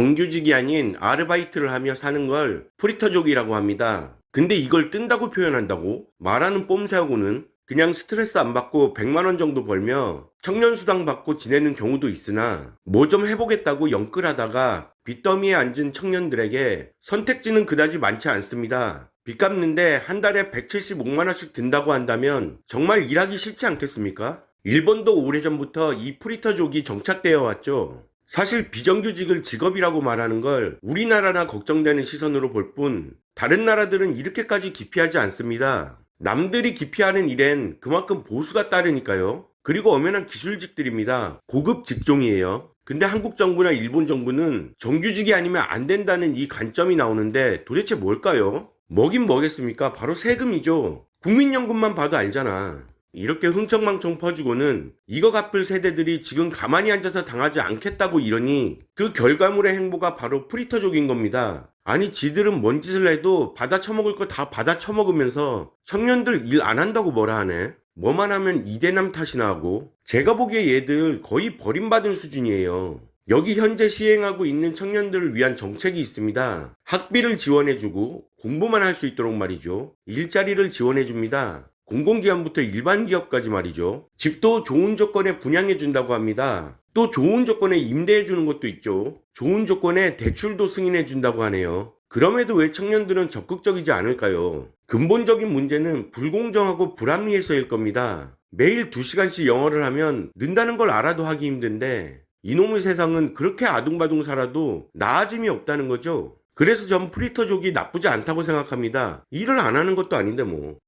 정규직이 아닌 아르바이트를 하며 사는 걸 프리터족이라고 합니다. 근데 이걸 뜬다고 표현한다고? 말하는 뽐새하고는 그냥 스트레스 안 받고 100만원 정도 벌며 청년수당 받고 지내는 경우도 있으나 뭐 좀 해보겠다고 영끌하다가 빚더미에 앉은 청년들에게 선택지는 그다지 많지 않습니다. 빚 갚는데 한 달에 175만원씩 든다고 한다면 정말 일하기 싫지 않겠습니까? 일본도 오래전부터 이 프리터족이 정착되어 왔죠. 사실 비정규직을 직업이라고 말하는 걸 우리나라나 걱정되는 시선으로 볼 뿐 다른 나라들은 이렇게까지 기피하지 않습니다. 남들이 기피하는 일엔 그만큼 보수가 따르니까요. 그리고 엄연한 기술직들입니다. 고급 직종이에요. 근데 한국 정부나 일본 정부는 정규직이 아니면 안 된다는 이 관점이 나오는데 도대체 뭘까요? 뭐긴 뭐겠습니까? 바로 세금이죠. 국민연금만 봐도 알잖아. 이렇게 흥청망청 퍼주고는 이거 갚을 세대들이 지금 가만히 앉아서 당하지 않겠다고 이러니 그 결과물의 행보가 바로 프리터족인 겁니다. 아니 지들은 뭔 짓을 해도 받아 처먹을 거 다 받아 처먹으면서 청년들 일 안 한다고 뭐라 하네. 뭐만 하면 이대남 탓이나 하고 제가 보기에 얘들 거의 버림받은 수준이에요. 여기 현재 시행하고 있는 청년들을 위한 정책이 있습니다. 학비를 지원해주고 공부만 할 수 있도록 말이죠. 일자리를 지원해줍니다. 공공기관부터 일반 기업까지 말이죠. 집도 좋은 조건에 분양해 준다고 합니다. 또 좋은 조건에 임대해 주는 것도 있죠. 좋은 조건에 대출도 승인해 준다고 하네요. 그럼에도 왜 청년들은 적극적이지 않을까요? 근본적인 문제는 불공정하고 불합리해서일 겁니다. 매일 2시간씩 영어를 하면 는다는 걸 알아도 하기 힘든데 이놈의 세상은 그렇게 아둥바둥 살아도 나아짐이 없다는 거죠. 그래서 전 프리터족이 나쁘지 않다고 생각합니다. 일을 안 하는 것도 아닌데 뭐.